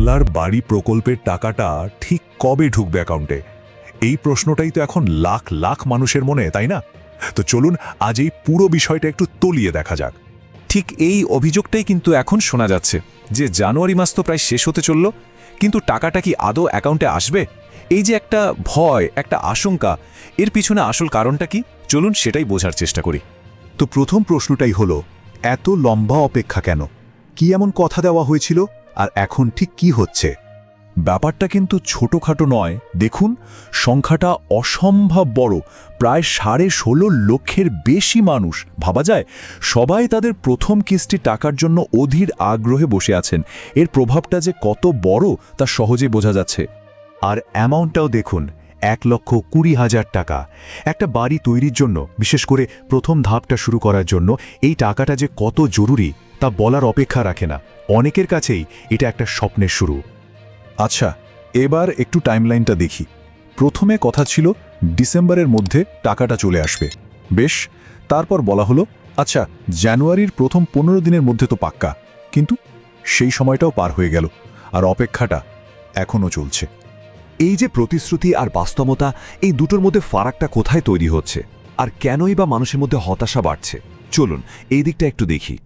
বাংলার বাড়ি প্রকল্পের টাকাটা ঠিক কবে ঢুকবে অ্যাকাউন্টে এই প্রশ্নটাই তো এখন লাখ লাখ মানুষের মনে, তাই না? তো চলুন আজ এই পুরো বিষয়টা একটু তলিয়ে দেখা যাক। ঠিক এই অভিযোগটাই কিন্তু এখন শোনা যাচ্ছে যে জানুয়ারি মাস তো প্রায় শেষ হতে চলল, কিন্তু টাকাটা কি আদৌ অ্যাকাউন্টে আসবে? এই যে একটা ভয়, একটা আশঙ্কা, এর পিছনে আসল কারণটা কি? চলুন সেটাই বোঝার চেষ্টা করি। তো প্রথম প্রশ্নটাই হলো, এত লম্বা অপেক্ষা কেন? কি এমন কথা দেওয়া হয়েছিল? আর এখন ঠিক কি হচ্ছে? ব্যাপারটা কিন্তু ছোটখাটো নয়। দেখুন, সংখ্যাটা অসম্ভব বড়। প্রায় সাড়ে ষোলো লক্ষের বেশি মানুষ। ভাবা যায়, সবাই তাদের প্রথম কিস্তি টাকার জন্য অধীর আগ্রহে বসে আছেন। এর প্রভাবটা যে কত বড়, তা সহজে বোঝা যাচ্ছে। আর অ্যামাউন্টটাও দেখুন। এক লক্ষ কুড়ি হাজার টাকা। একটা বাড়ি তৈরির জন্য, বিশেষ করে প্রথম ধাপটা শুরু করার জন্য, এই টাকাটা যে কত জরুরি তা বলার অপেক্ষা রাখে না। অনেকের কাছেই এটা একটা স্বপ্নের শুরু। আচ্ছা এবার একটু টাইমলাইনটা দেখি। প্রথমে কথা ছিল, ডিসেম্বরের মধ্যে টাকাটা চলে আসবে। বেশ, তারপর বলা হলো আচ্ছা জানুয়ারির প্রথম পনেরো দিনের মধ্যে তো পাক্কা। কিন্তু সেই সময়টাও পার হয়ে গেল, আর অপেক্ষাটা এখনও চলছে। এই যে প্রতিশ্রুতি আর বাস্তবতা, এই দুটোর মধ্যে ফারাকটা কোথায় তৈরি হচ্ছে? আর কেনই বা মানুষের মধ্যে হতাশা বাড়ছে? চলুন, এই দিকটা একটু দেখি।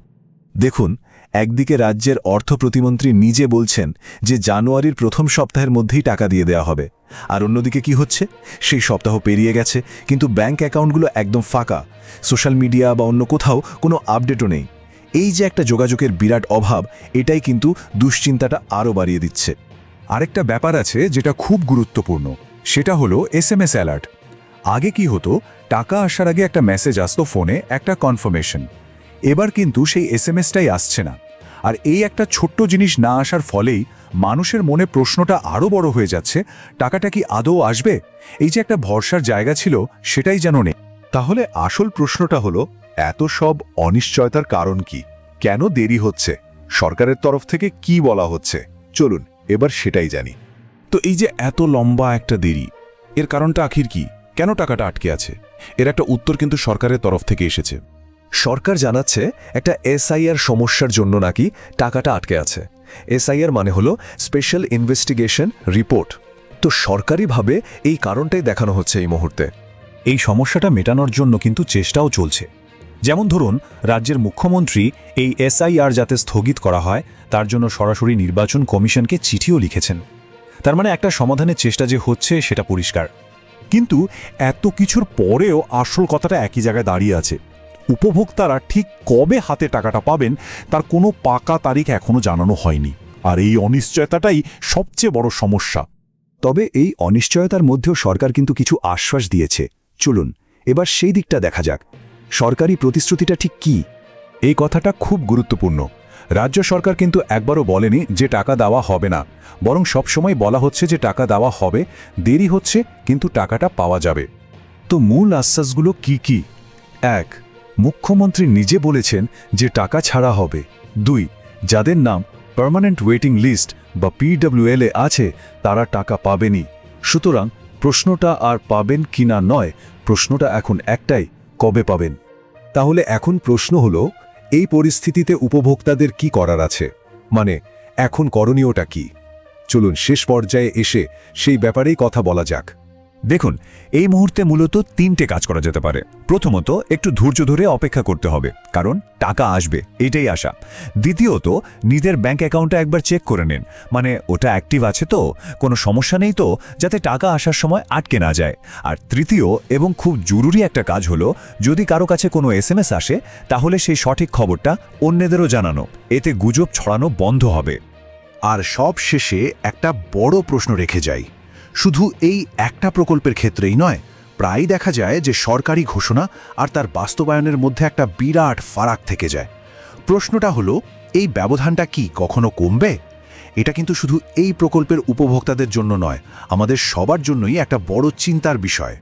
দেখুন, একদিকে রাজ্যের অর্থ প্রতিমন্ত্রী নিজে বলছেন যে জানুয়ারির প্রথম সপ্তাহের মধ্যেই টাকা দিয়ে দেওয়া হবে। আর অন্যদিকে কি হচ্ছে? সেই সপ্তাহ পেরিয়ে গেছে, কিন্তু ব্যাংক অ্যাকাউন্টগুলো একদম ফাঁকা। সোশ্যাল মিডিয়া বা অন্য কোথাও কোনো আপডেটও নেই। এই যে একটা যোগাযোগের বিরাট অভাব, এটাই কিন্তু দুশ্চিন্তাটা আরও বাড়িয়ে দিচ্ছে। আরেকটা ব্যাপার আছে যেটা খুব গুরুত্বপূর্ণ, সেটা হলো এস এম অ্যালার্ট আগে কি হতো, টাকা আসার আগে একটা মেসেজ আসতো ফোনে একটা কনফার্মেশন এবার কিন্তু সেই এস এম আসছে না। আর এই একটা ছোট্ট জিনিস না আসার ফলেই মানুষের মনে প্রশ্নটা আরও বড় হয়ে যাচ্ছে, টাকাটা কি আদৌ আসবে? এই যে একটা ভরসার জায়গা ছিল, সেটাই যেন নেই। তাহলে আসল প্রশ্নটা হলো, এত সব অনিশ্চয়তার কারণ কি? কেন দেরি হচ্ছে? সরকারের তরফ থেকে কি বলা হচ্ছে? চলুন এবার সেটাই জানি। তো এই যে এত লম্বা একটা দেরি এর কারণটা আখির কি? কেন টাকাটা আটকে আছে? এর একটা উত্তর কিন্তু সরকারের তরফ থেকে এসেছে। সরকার জানাচ্ছে একটা এসআইআর সমস্যার জন্য নাকি টাকাটা আটকে আছে। এসআইআর মানে হলো স্পেশাল ইনভেস্টিগেশন রিপোর্ট। তো সরকারিভাবে এই কারণটাই দেখানো হচ্ছে এই মুহূর্তে। এই সমস্যাটা মেটানোর জন্য কিন্তু চেষ্টাও চলছে। যেমন ধরুন, রাজ্যের মুখ্যমন্ত্রী এই এসআইআর যাতে স্থগিত করা হয়, তার জন্য সরাসরি নির্বাচন কমিশনকে চিঠিও লিখেছেন। তার মানে একটা সমাধানের চেষ্টা যে হচ্ছে, সেটা পরিষ্কার। কিন্তু এত কিছুর পরেও আসল কথাটা একই জায়গায় দাঁড়িয়ে আছে। উপভোক্তারা ঠিক কবে হাতে টাকাটা পাবেন, তার কোনো পাকা তারিখ এখনও জানানো হয়নি। আর এই অনিশ্চয়তাটাই সবচেয়ে বড় সমস্যা। তবে এই অনিশ্চয়তার মধ্যেও সরকার কিন্তু কিছু আশ্বাস দিয়েছে। চলুন, এবার সেই দিকটা দেখা যাক। সরকারি প্রতিশ্রুতিটা ঠিক কি? এই কথাটা খুব গুরুত্বপূর্ণ। রাজ্য সরকার কিন্তু একবারও বলেনি যে টাকা দেওয়া হবে না। বরং সবসময় বলা হচ্ছে যে টাকা দেওয়া হবে, দেরি হচ্ছে, কিন্তু টাকাটা পাওয়া যাবে। তো মূল আশ্বাসগুলো কি কি? এক, মুখ্যমন্ত্রী নিজে বলেছেন যে টাকা ছাড়া হবে। দুই, যাদের নাম পার্মানেন্ট ওয়েটিং লিস্ট বা পিডব্লিউএল আছে, তারা টাকা পাবেনি। সুতরাং প্রশ্নটা আর পাবেন কিনা নয়, প্রশ্নটা এখন একটাই। কবে পাবেন? তাহলে এখন প্রশ্ন হলো, এই পরিস্থিতিতে উপভোক্তাদের কি করার আছে? মানে এখন করণীয়টা কি? চলুন শেষ পর্যায়ে এসে সেই ব্যাপারেই কথা বলা যাক। দেখুন, এই মুহূর্তে মূলত তিনটে কাজ করা যেতে পারে। প্রথমত, একটু ধৈর্য ধরে অপেক্ষা করতে হবে, কারণ টাকা আসবে, এটাই আশা। দ্বিতীয়ত, নিজের ব্যাংক অ্যাকাউন্টটা একবার চেক করে নিন। মানে ওটা অ্যাক্টিভ আছে তো, কোনো সমস্যা নেই তো, যাতে টাকা আসার সময় আটকে না যায়। আর তৃতীয়, এবং খুব জরুরি একটা কাজ হলো, যদি কারও কাছে কোনো এসএমএস আসে, তাহলে সেই সঠিক খবরটা অন্যদেরও জানানো। এতে গুজব ছড়ানো বন্ধ হবে। আর সব শেষে একটা বড় প্রশ্ন রেখে যাই। শুধু এই একটা প্রকল্পের ক্ষেত্রেই নয়, প্রায়ই দেখা যায় যে সরকারি ঘোষণা আর তার বাস্তবায়নের মধ্যে একটা বিরাট ফারাক থেকে যায়। প্রশ্নটা হলো, এই ব্যবধানটা কি কখনো কমবে? এটা কিন্তু শুধু এই প্রকল্পের উপভোক্তাদের জন্য নয়, আমাদের সবার জন্যই একটা বড় চিন্তার বিষয়।